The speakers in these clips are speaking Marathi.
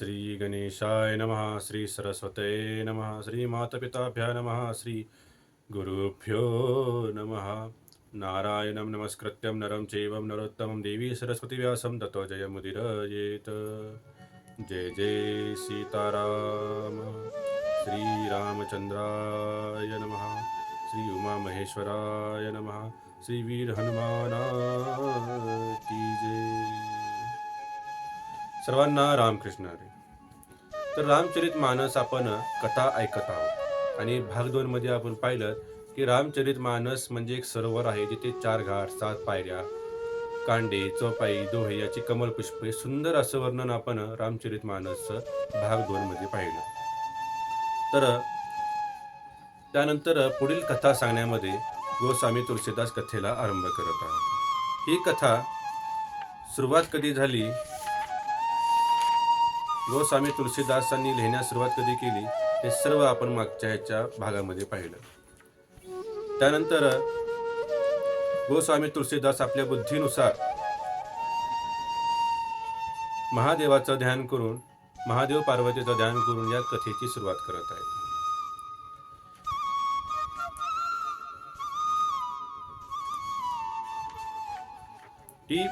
श्री गणेशाय नमः श्री सरस्वते नमः श्री मातापिताभ्या नमः श्री गुरुभ्यो नमः। नारायणं नमस्कृत्यं नरं चैवं नरोत्तमं देवी सरस्वतीव्यासं ततो जयमुदिरयेत जय जय सीताराम। श्रीरामचन्द्राय नमः। श्री उमामहेश्वराय नमः। श्रीवीरहनुमाना की जय। सर्वांना रामकृष्ण हरी। तर रामचरित मानस आपण कथा ऐकत आहोत. आणि भाग दोन मध्ये आपण पाहिलं की रामचरित मानस म्हणजे एक सरोवर आहे जिथे चार घाट सात पायऱ्या कांडे चौपाई दोहे याची कमल पुष्पे सुंदर असं वर्णन आपण रामचरित मानस भाग दोन मध्ये पाहिलं. तर त्यानंतर पुढील कथा सांगण्यामध्ये गोस्वामी तुलसीदास कथेला आरंभ करत आहोत. ही कथा सुरुवात कधी झाली? गोस्वामी तुलसीदासांनी लिहिण्यास सुरुवात कधी केली हे सर्व आपण मागच्या ह्याच्या भागामध्ये पाहिलं. त्यानंतर गोस्वामी तुलसीदास आपल्या बुद्धीनुसार महादेवाचं ध्यान करून महादेव पार्वतीचं ध्यान करून या कथेची सुरुवात करत आहेत. ही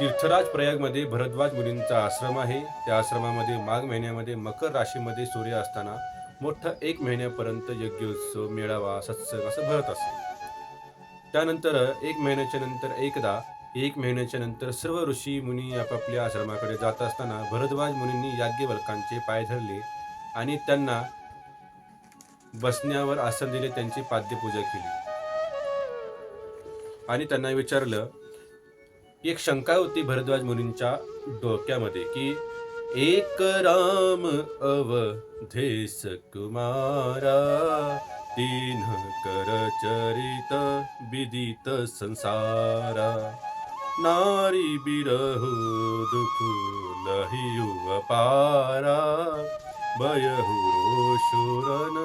तीर्थराज प्रयागमध्ये भरद्वाज मुनींचा आश्रम आहे. त्या आश्रमामध्ये माघ महिन्यामध्ये मकर राशीमध्ये सूर्य असताना मोठा एक महिन्यापर्यंत यज्ञोत्सव मेळावा सत्संग असं भरत असे त्यानंतर एक महिन्याच्या नंतर एकदा एक महिन्याच्या नंतर सर्व ऋषी मुनी आपापल्या आश्रमाकडे जात असताना भरद्वाज मुनींनी याज्ञवल्कांचे पाय धरले आणि त्यांना बसण्यावर आसन दिले त्यांची पाद्यपूजा केली. आणि त्यांना विचारलं एक शंका होती भरद्वाज मुनींच्या डोक्यामध्ये की एक राम अवधेश कुमारा तीन कर चरित विदित संसारा. नारी बिरहु दुख लहियु अपारा भयहु रोशुरन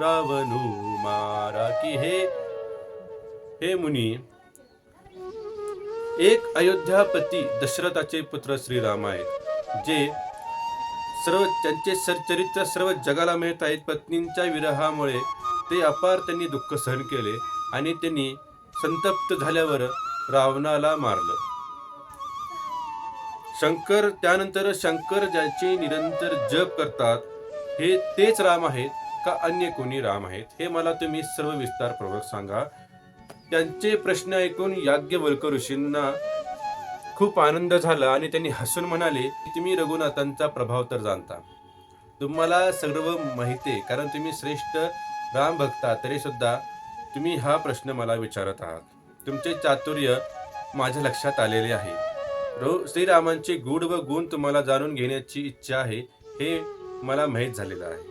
रावणू मारा की हे हे मुनी एक अयोध्यापती दशरथाचे पुत्र श्रीराम आहेत जे सर्व त्यांचे सरचरित्र सर्व जगाला मिळत आहेत. पत्नींच्या विरहामुळे ते अपार त्यांनी दुःख सहन केले आणि त्यांनी संतप्त झाल्यावर रावणाला मारलं. शंकर त्यानंतर शंकर ज्याचे निरंतर जप करतात हे तेच राम आहेत का अन्य कोणी राम आहेत? हे मला तुम्ही सर्व विस्तारपूर्वक सांगा. त्यांचे प्रश्न ऐकून याज्ञवल्क ऋषींना खूप आनंद झाला आणि त्यांनी हसून म्हणाले की तुम्ही रघुनाथांचा प्रभाव तर जाणता. तुम्हाला सर्व माहिती आहे कारण तुम्ही श्रेष्ठ राम भक्ता तरी सुद्धा तुम्ही हा प्रश्न मला विचारत आहात. तुमचे चातुर्य माझ्या लक्षात आलेले आहे. रो श्रीरामांचे गुढ व गुण तुम्हाला जाणून घेण्याची इच्छा आहे हे मला माहीत झालेलं आहे.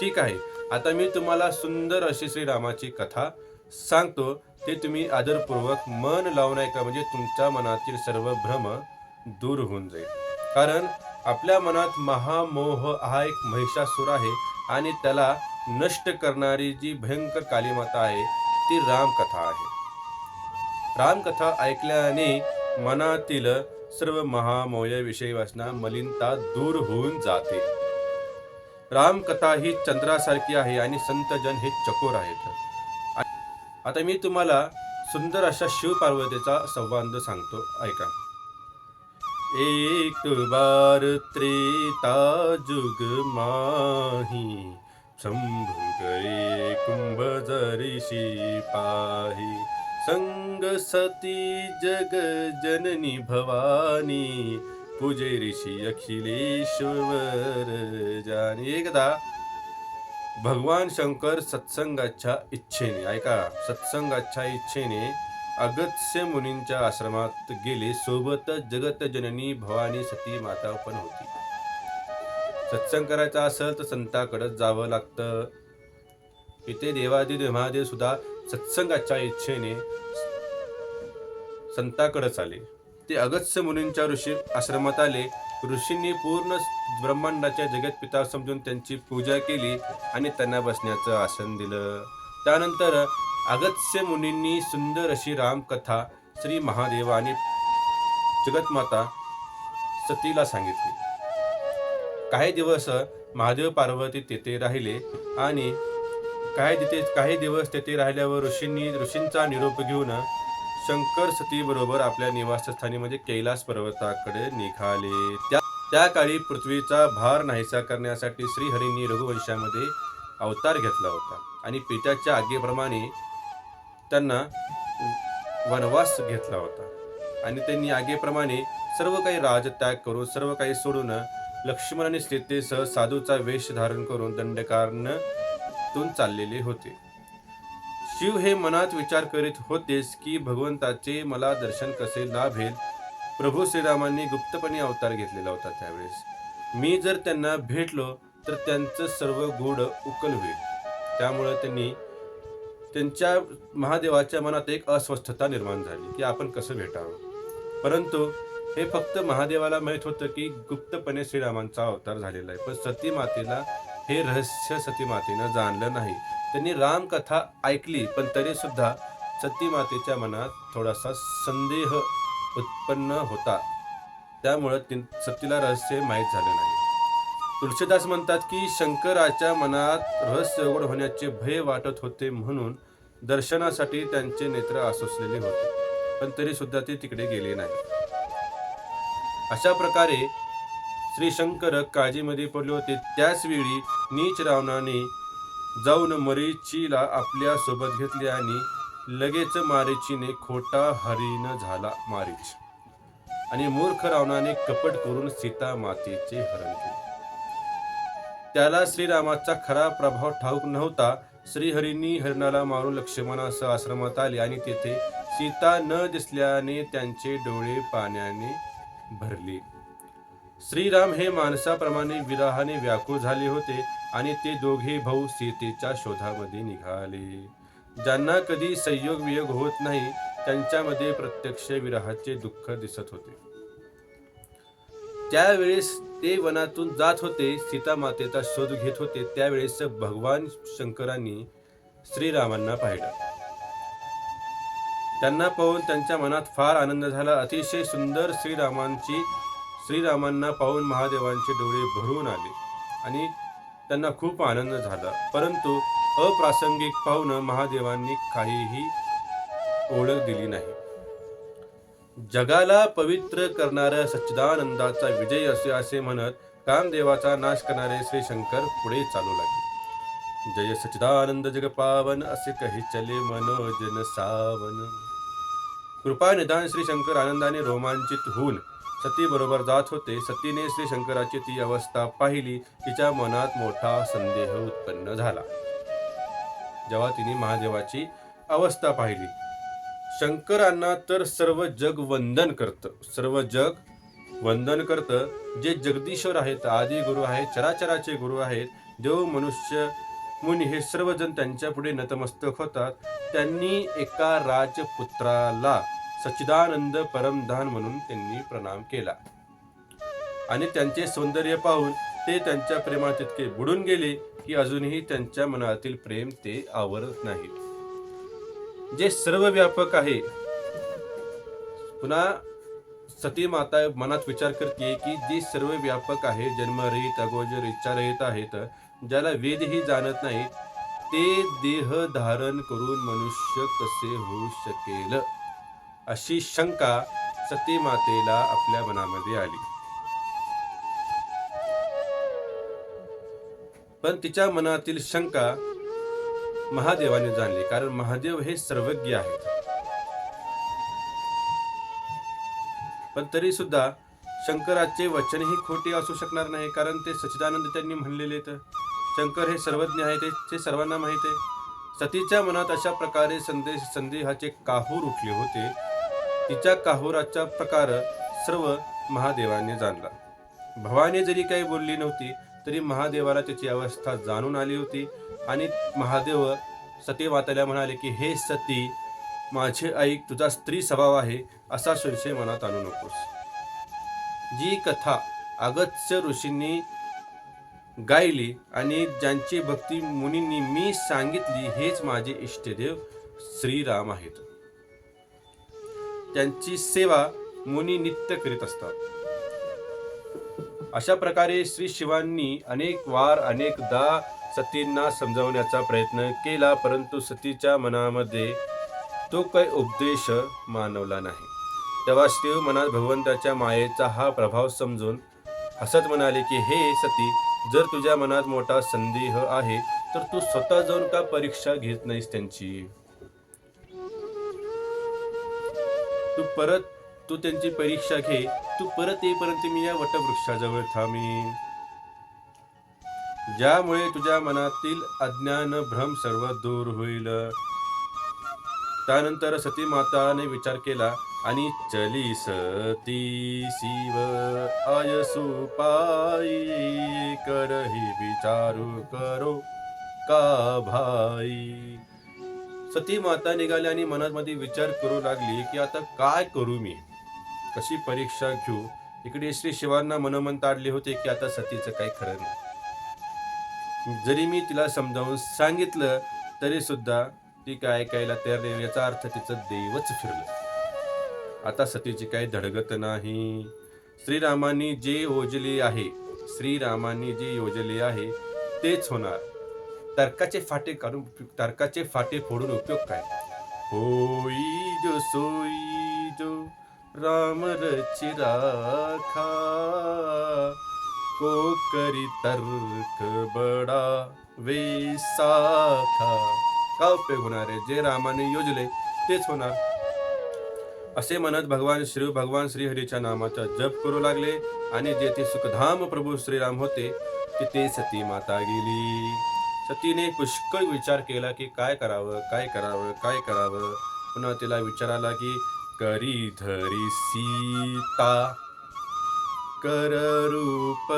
ठीक आहे. आता मी तुम्हाला सुंदर अशी श्रीरामाची कथा सांगतो. ते तुम्ही आदरपूर्वक मन लावून ऐका म्हणजे तुमच्या मनातील सर्व भ्रम दूर होऊन जाईल. कारण आपल्या मनात महामोह हा एक महिषासूर आहे आणि त्याला नष्ट करणारी जी भयंकर कालीमाता आहे ती रामकथा आहे. रामकथा ऐकल्याने मनातील सर्व महामोयाविषयी वाचना मलिनता दूर होऊन जाते. रामकथा ही चंद्रासारखी आहे आणि संतजन हे चकोर आहेत. आता मी तुम्हाला सुंदर अशा शिव पार्वतीचा संवाद सांगतो. ऐका. एक बार त्रेता जुग माही शंभु गए कुंभ जरिशी पाही. संग सती जग जननी भवानी पूजे ऋषी अखिलेश्वर जानी. एकदा भगवान शंकर सत्संगाच्या इच्छेने ऐका सत्संगाच्या इच्छेने अगत्य मुनींच्या आश्रमात गेले. सोबतच जगत जननी भवानी सती माता पण होती. सत्संग करायचा असेल तर संताकडे जावं लागतं. इथे देवादी महादेव सुद्धा सत्संगाच्या इच्छेने संताकडेच आले. ते अगत्य मुनींच्या ऋषी आश्रमात आले. ऋषींनी पूर्ण ब्रह्मांडाच्या जगत पिता समजून त्यांची पूजा केली आणि त्यांना बसण्याचं आसन दिलं. त्यानंतर अगत्य मुनींनी सुंदर अशी रामकथा श्री महादेव आणि जगतमाता सतीला सांगितली. काही दिवस महादेव पार्वती तेथे राहिले आणि काही तिथे काही दिवस तेथे राहिल्यावर ऋषींनी ऋषींचा निरोप घेऊन शंकर सती बरोबर आपल्या निवासस्थानी म्हणजे कैलास पर्वताकडे निघाले. त्या त्या काळी पृथ्वीचा भार नाहीसा करण्यासाठी श्रीहरींनी रघुवंशामध्ये अवतार घेतला होता. आणि पित्याच्या आज्ञेप्रमाणे त्यांना वनवास घेतला होता. आणि त्यांनी आगेप्रमाणे सर्व काही राजत्याग करून सर्व काही सोडून लक्ष्मण आणि सीतेसह साधूचा वेश धारण करून दंडकारण्यातून चाललेले होते. शिव हे मनात विचार करीत होतेस की भगवंताचे मला दर्शन कसे लाभेल प्रभू श्रीरामांनी गुप्तपणे अवतार घेतलेला होता त्यावेळेस. मी जर त्यांना भेटलो तर त्यांचं सर्व गोड उकल होईल. त्यामुळे त्यांनी त्यांच्या महादेवाच्या मनात एक अस्वस्थता निर्माण झाली की आपण कसं भेटावं? परंतु हे फक्त महादेवाला माहीत होतं की गुप्तपणे श्रीरामांचा अवतार झालेला आहे. पण सती मातेला हे रहस्य सती मातेनं जाणलं नाही. त्यांनी रामकथा ऐकली पण तरीसुद्धा सतीमातेच्या सती मातेच्या मनात थोडासा संदेह उत्पन्न होता. त्यामुळं ती सतीला रहस्य माहीत झालं नाही. तुळशीदास म्हणतात की शंकराच्या मनात रहस्य उघड होण्याचे भय वाटत होते म्हणून दर्शनासाठी त्यांचे नेत्र आसुसलेले होते पण तरीसुद्धा ते तिकडे गेले नाही. अशा प्रकारे श्री शंकर काळजीमध्ये पडले होते. त्याच वेळी नीच रावणाने जाऊन मरीचीला आपल्यासोबत घेतले आणि लगेच मारीचीने खोटा हरिण झाला मारीच. आणि मूर्ख रावणाने कपट करून सीता मातेचे हरण केले. त्याला श्रीरामाचा खरा प्रभाव ठाऊक नव्हता. श्रीहरींनी हरणाला मारून लक्ष्मणासह आश्रमात आले आणि तेथे सीता न दिसल्याने त्यांचे डोळे पाण्याने भरले. श्रीराम हे माणसाप्रमाणे विराहाने व्याकुळ झाले होते आणि ते दोघे भाऊ सीतेच्या शोधामध्ये निघाले. ज्यांना कधी संयोग वियोग होत नाही त्यांच्यामध्ये प्रत्यक्ष विराहाचे दुःख दिसत होते. त्यावेळेस ते वनातून जात होते सीता मातेचा शोध घेत होते. त्यावेळेस भगवान शंकरांनी श्रीरामांना पाहिलं. त्यांना पाहून त्यांच्या मनात फार आनंद झाला. अतिशय सुंदर श्रीरामांची श्रीरामांना पाहून महादेवांचे डोळे भरून आले आणि त्यांना खूप आनंद झाला. परंतु अप्रासंगिक पाहून महादेवांनी काहीही ओळख दिली नाही. जगाला पवित्र करणाऱ्या सच्चिदानंदाचा विजय असे असे म्हणत कामदेवाचा नाश करणारे श्री शंकर पुढे चालू लागले. जय सच्चिदानंद जग पावन असे कही चले मनोजन सावन. कृपा निदान श्री शंकर आनंदाने रोमांचित होऊन सतीबरोबर जात होते. सतीने श्री शंकराची ती अवस्था पाहिली. तिच्या मनात मोठा संदेह उत्पन्न झाला. जेव्हा तिने महादेवाची अवस्था पाहिली शंकरांना तर सर्व जग वंदन करतं. सर्व जग वंदन करतं. जे जगदीश्वर आहेत आदी गुरु आहेत चराचराचे गुरु आहेत देव मनुष्य मुनी हे सर्वजण त्यांच्या पुढे नतमस्तक होतात. त्यांनी एका राजपुत्राला सच्चिदानंद परमधान म्हणून त्यांनी प्रणाम केला. आणि त्यांचे सौंदर्य पाहून ते त्यांच्या प्रेमात इतके बुडून गेले की अजूनही त्यांच्या मनातील प्रेम ते आवरत नाही जे सर्व व्यापक आहे. पुन्हा सती माता मनात विचार करते की जे सर्व व्यापक आहे जन्मरहित अगोजर इच्छारहित आहेत ज्याला वेदही जाणत नाही ते देह धारण करून मनुष्य कसे होऊ शकेल? अशी शंका सती मातेला आपल्या मनामध्ये आली. पण तिच्या मनातील शंका महादेवाने जाणली कारण महादेव हे सर्वज्ञ आहेत. पण तरी सुद्धा शंकराचे वचनही खोटे असू शकणार नाही कारण ते सच्चिदानंद त्यांनी म्हणलेले तर शंकर हे सर्वज्ञ आहे ते ते सर्वांना माहीत आहे. सतीच्या मनात अशा प्रकारे संदेश संदेहाचे काहूर उठले होते. तिच्या काहुराच्या प्रकार सर्व महादेवाने जाणला. भवाने जरी काही बोलली नव्हती तरी महादेवाला त्याची अवस्था जाणून आली होती आणि महादेव सती माताला म्हणाले की हे सती माझे ऐक तुझा स्त्री स्वभाव आहे असा संशय मनात आणू नकोस. जी कथा अगत्य ऋषींनी गायली आणि ज्यांची भक्ती मुनींनी मी सांगितली हेच माझे इष्टदेव श्रीराम आहेत. त्यांची सेवा मुनी नित्य करीत असतात. अशा प्रकारे श्री शिवांनी अनेक वार अनेकदा सतींना समजावण्याचा प्रयत्न केला परंतु सतीच्या मनामध्ये तो काही उपदेश मानवला नाही. तेव्हा शिव मनात भगवंताच्या मायेचा हा प्रभाव समजून हसत म्हणाले की हे सती जर तुझ्या मनात मोठा संदेह आहे तर तू स्वतः जाऊन का परीक्षा घेत नाहीस त्यांची? तू परत तू त्यांची परीक्षा घे. तू परत येईपर्यंत मी या वटवृक्षाजवळ थांबेन. ज्यामुळे तुझ्या मनातील अज्ञान भ्रम सर्व दूर होईल. त्यानंतर सती माताने विचार केला आणि चली सती शिव आयसुपाई करही विचारू करो का भाई? सती माता निघाली आणि मनामध्ये विचार करू लागली की आता काय करू मी? कशी परीक्षा घेऊ? इकडे श्री शिवांना मनोमन ताडले होते की आता सतीचं काही खरं नाही. जरी मी तिला समजावून सांगितलं तरी सुद्धा ती काय ऐकायला तयार नाही. याचा अर्थ तिचं देवच फिरलं. आता सतीची काही धडगत नाही. श्रीरामांनी जे योजले आहे श्रीरामांनी जे योजले आहे तेच होणार. तर्काचे फाटे काढून तर्काचे फाटे फोडून उपयोग काय? होई जो सोई जो राम रची राखा को करी तर्क बडा वेसाखा का उपयोग होणार आहे? जे रामाने योजले तेच होणार. असे म्हणत भगवान श्री भगवान श्रीहरीच्या नामाचा जप करू लागले आणि जेथे सुखधाम प्रभू श्रीराम होते तिथे सती माता गेली. सतीने पुष्कळ विचार केला की काय करावं काय करावं काय करावं. पुन्हा तिला विचार आला की करी धरी सीता कर रूप.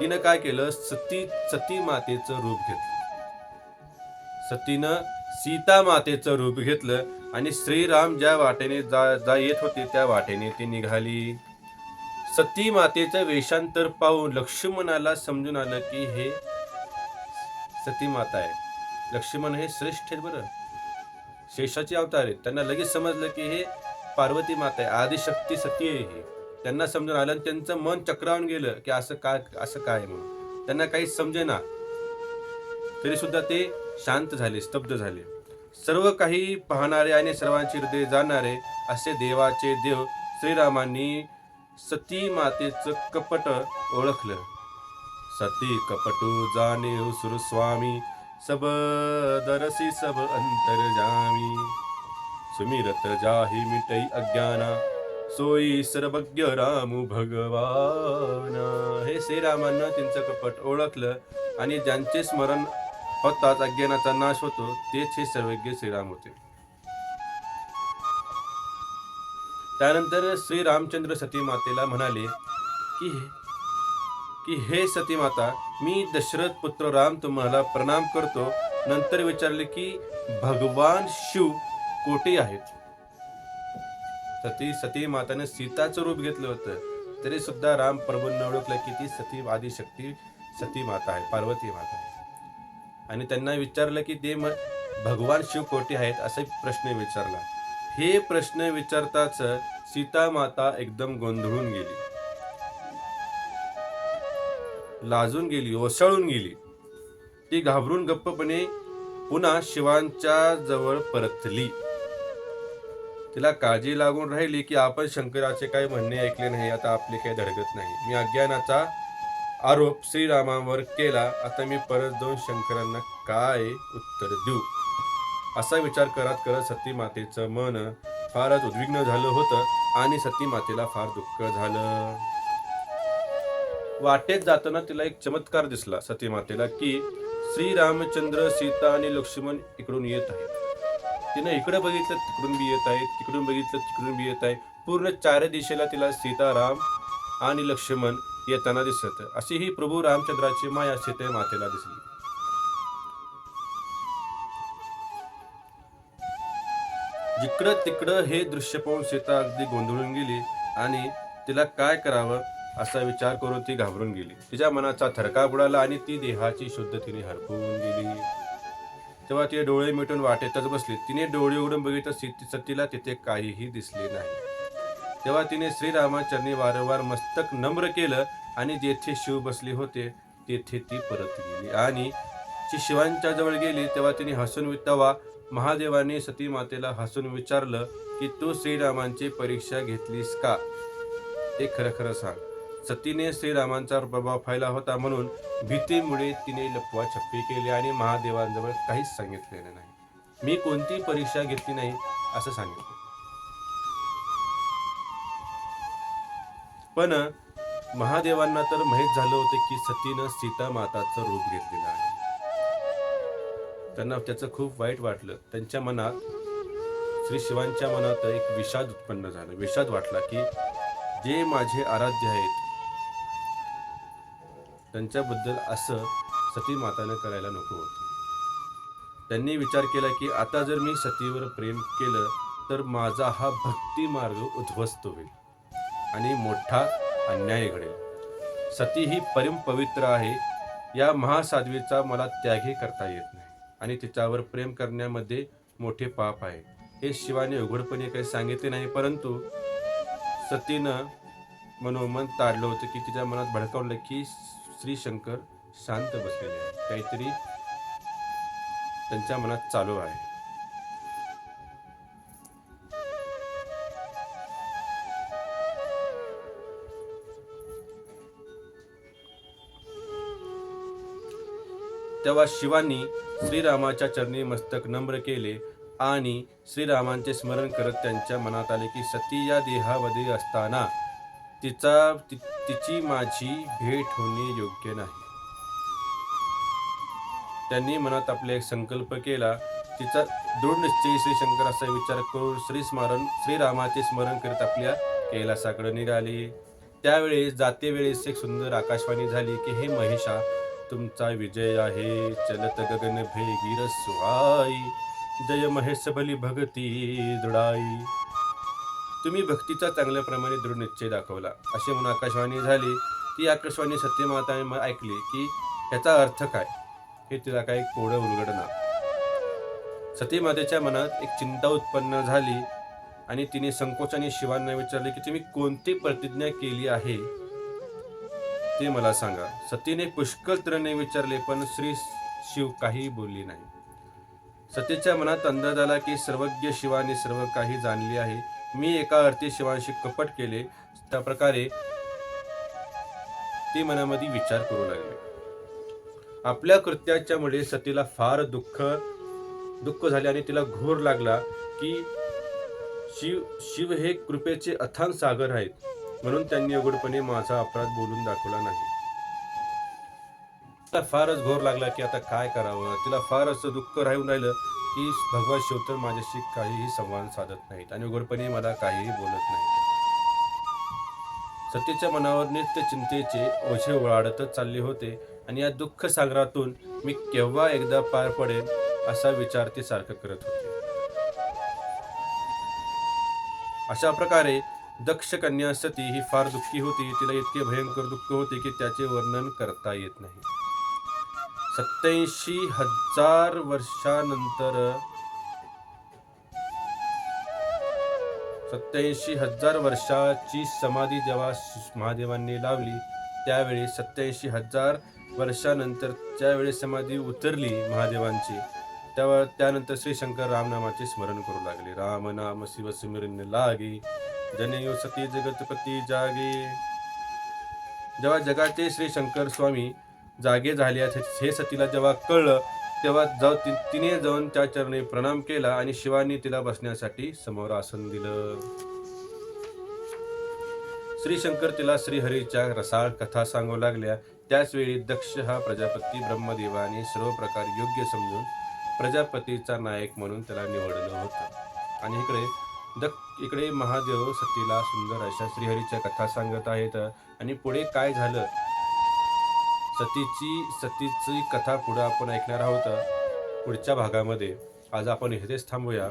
तिनं काय केलं? सती सती मातेचं रूप घेतलं. सतीनं सीता मातेचं रूप घेतलं आणि श्रीराम ज्या वाटेने जा जा येत होते त्या वाटेने ती निघाली. सती मातेचं वेषांतर पाहून लक्ष्मणाला समजून आलं की हे सती माता आहे. लक्ष्मण हे श्रेष्ठ आहेत बरं. शेषाचे अवतार आहेत. त्यांना लगेच समजलं की हे पार्वती माता आहे. आदिशक्ती सती आहे हे. त्यांना समजून आलं आणि त्यांचं मन चक्रावून गेलं की असं काय असं काय म्हणून. त्यांना काही समजेना. तरी सुद्धा ते शांत झाले स्तब्ध झाले. सर्व काही पाहणारे आणि सर्वांचे हृदय जाणारे असे देवाचे देव श्रीरामांनी सती मातेचं कपट ओळखलं. सती कपटू जाणे सुरस्वामी सब दरसी सब अंतर जामी. सुमिरत जाही मिटई अज्ञाना सोयी सर्वज्ञ रामू भगवान. हे श्रीरामानं त्यांचं कपट ओळखलं आणि ज्यांचे स्मरण होताच अज्ञानाचा नाश होतो तेच हे सर्वज्ञ श्रीराम होते. त्यानंतर श्री रामचंद्र सती मातेला म्हणाले की की हे सती माता मी दशरथ पुत्र राम तुम्हाला प्रणाम करतो. नंतर विचारले की भगवान शिव कोठे आहेत? सती सती माताने सीताचं रूप घेतलं होतं. तरी सुद्धा राम प्रभूंना ओळखलं की ती सती आदिशक्ती सती माता आहे पार्वती माता आहे. आणि त्यांना विचारलं की ते मग भगवान शिव कोठे आहेत? असा प्रश्न विचारला. हे प्रश्न विचारताच सीतामाता एकदम गोंधळून गेली. लाजून गेली ओसाळून गेली. ती घाबरून गप्पपणे पुन्हा शिवांच्या जवळ परतली. तिला काळजी लागून राहिली की आपण शंकराचे काही म्हणणे ऐकले नाही आता आपले काही धडकत नाही. मी अज्ञानाचा आरोप श्रीरामावर केला. आता मी परत जाऊन शंकरांना काय उत्तर देऊ? असा विचार करत करत सती मातेचं मन फारच उद्विग्न झालं होतं आणि सती मातेला फार दुःख झालं. वाटेत जाताना तिला एक चमत्कार दिसला सती मातेला की श्री रामचंद्र सीता आणि लक्ष्मण इकडून येत आहेत. तिने इकडं बघितलं तिकडून बी येत आहे तिकडून बघितलं तिकडून बी येत आहे पूर्ण चार दिशेला तिला सीता राम आणि लक्ष्मण येताना दिसत अशी ही प्रभू रामचंद्राची माया सीते मातेला दिसली. जिकडं तिकडं हे दृश्य पाहून सीता अगदी गोंधळून गेली आणि तिला काय करावं असा विचार करून ती घाबरून गेली. तिच्या मनाचा थरका बुडाला आणि ती देहाची शुद्ध तिने हरपून गेली तेव्हा ती डोळे मिटून वाटेतच बसली. तिने डोळे उघडून बघितलं सतीला तिथे काहीही दिसले नाही. तेव्हा तिने श्रीरामाचरणी वारंवार मस्तक नम्र केलं आणि जेथे शिव बसले होते तेथे ती परत गेली. आणि ती शिवांच्या जवळ गेली तेव्हा तिने हसून वि- महादेवाने सती मातेला हसून विचारलं की तू श्रीरामांची परीक्षा घेतलीस का? ते खरं खरं सांग. सतीने श्रीरामांचा प्रभाव फायला होता म्हणून भीतीमुळे तिने लपवा छप्पी केली आणि महादेवांजवळ काहीच सांगितलेलं नाही. मी कोणती परीक्षा घेतली नाही असं सांगितलं. पण महादेवांना तर माहीत झालं होतं की सतीनं सीता माताचं रूप घेतलेलं आहे. त्यांना त्याचं खूप वाईट वाटलं. त्यांच्या मनात श्री शिवांच्या मनात एक विषाद उत्पन्न झालं. विषाद वाटला की जे माझे आराध्य आहेत त्यांच्याबद्दल असं सती मातानं करायला नको होतं. त्यांनी विचार केला की आता जर मी सतीवर प्रेम केलं तर माझा हा भक्ती मार्ग उद्ध्वस्त होईल आणि मोठा अन्याय घडेल. सती ही परम पवित्र आहे. या महासाध्वीचा मला त्यागही करता येत नाही. आणि तिच्यावर प्रेम करण्यामध्ये मोठे पाप आहे. हे शिवाने उघडपणे काही सांगितले नाही परंतु सतीनं मनोमन ताडलं होतं की तिच्या मनात भडकावलं की श्री शंकर शांत बसलेले आहे काहीतरी त्यांच्या मनात चालू आहे. तेव्हा शिवांनी श्रीरामाच्या चरणी मस्तक नम्र केले आणि श्रीरामांचे स्मरण करत त्यांच्या मनात आले की सती या देहामध्ये असताना तिचा ति, तिची माझी भेट होणे योग्य नाही. त्यांनी मनात आपला एक संकल्प केला. तिचा दृढ निश्चय श्री शंकराचा विचार करून श्री स्मरण श्रीरामाचे स्मरण करत आपल्या कैलासाकडे निघाले. त्यावेळेस जातेवेळेस एक सुंदर आकाशवाणी झाली की हे महेशा तुमचा विजय आहे. चलत गगन भेगीर सुहाई. जय महेश बली भगती दृढाई तुम्ही भक्तीचा चांगल्या प्रमाणे दृढ निश्चय दाखवला. अशी म्हणून आकाशवाणी झाली ती आकाशवाणी सत्यमाताने ऐकली की ह्याचा अर्थ काय? हे तिला काही कोडं उलगडणार. सतीमातेच्या मनात एक चिंता उत्पन्न झाली आणि तिने संकोचाने शिवांना विचारले की तुम्ही कोणती प्रतिज्ञा केली आहे? ते मला सांगा. सतीने पुष्कळ तऱ्हेने विचारले पण श्री शिव काही बोलली नाही. सतीच्या मनात अंदाज आला की सर्वज्ञ शिवाने सर्व काही जाणले आहे. मी एका अर्थी शिवांशी कपट केले. त्या प्रकारे ती मनामध्ये विचार करू लागले. आपल्या कृत्याच्यामुळे सतीला फार दुःख दुःख झाले आणि तिला घोर लागला की शिव शिव हे कृपेचे अथांग सागर आहेत. म्हणून त्यांनी उघडपणे माझा अपराध बोलून दाखवला नाही. तिला फारच घोर लागला की आता काय करावं? तिला फार असं दुःख राहून राहिलं की भगवान शिव तर माझ्याशी काहीही संवाद साधत नाहीत आणि उघडपणे मला काहीही बोलत नाहीत. सतीच्या मनावर नित्य चिंतेचे ओझे वाढतच चालले होते आणि या दुःख सागरातून मी केव्हा एकदा पार पडेल असा विचार ते सारखं करत होते. अशा प्रकारे दक्ष कन्या सती ही फार दुःखी होती. तिला इतके भयंकर दुःख होते की त्याचे वर्णन करता येत नाही. सत्याऐंशी हजार वर्षानंतर सत्याऐंशी हजार वर्षाची समाधी जेव्हा महादेवांनी लावली त्यावेळी सत्याऐंशी हजार वर्षानंतर ज्यावेळी समाधी उतरली महादेवांची. तेव्हा त्यानंतर श्री शंकर रामनामाचे स्मरण करू लागले. राम नाम शिव लागे. जनेऊ सती जगतपती जागे। जेव्हा जगाचे श्री शंकर स्वामी जागे झाले हे सतीला जेव्हा कळलं तेव्हा जाऊ ति- तिने जाऊन त्या चरणी प्रणाम केला आणि शिवानी तिला बसण्यासाठी समोर आसन दिलं. श्री शंकर तिला श्रीहरीच्या रसाळ कथा सांगू लागल्या. त्याचवेळी दक्ष हा प्रजापती ब्रह्मदेवाने सर्व प्रकार योग्य समजून प्रजापतीचा नायक म्हणून त्याला निवडलं होतं. आणि इकडे दक्ष इकडे महादेव सतीला सुंदर अशा श्रीहरीच्या कथा सांगत आहेत. आणि पुढे काय झालं? सतीची सतीची कथा पुढे आपण ऐकणार आहोत. पुढच्या भागामध्ये. आज आपण इथेच थांबूया.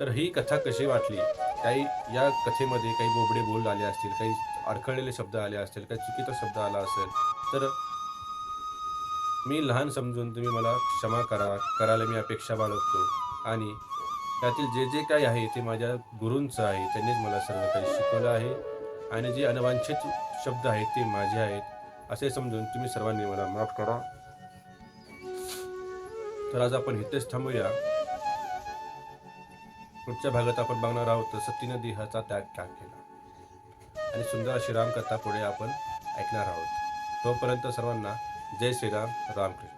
तर ही कथा कशी वाटली? काही या कथेमध्ये काही बोबडे बोल आले असतील काही अडखळलेले शब्द आले असतील काही चुकीचा शब्द आला असेल तर मी लहान समजून तुम्ही मला क्षमा करा. करायला मी अपेक्षा बाळगतो. आणि त्यातील जे जे काही आहे ते माझ्या गुरूंचं आहे त्यांनीच मला सर्व काही शिकवलं आहे. आणि जे अनवांछित शब्द आहेत ते माझे आहेत असे समजून तुम्ही सर्वांनी मला माफ करा. तर आज आपण इथेच थांबूया. पुढच्या भागात आपण बघणार आहोत तर सती देहाचा त्याग त्याग केला? आणि सुंदर अशी रामकथा पुढे आपण ऐकणार आहोत. तोपर्यंत सर्वांना जय श्रीराम रामकृष्ण.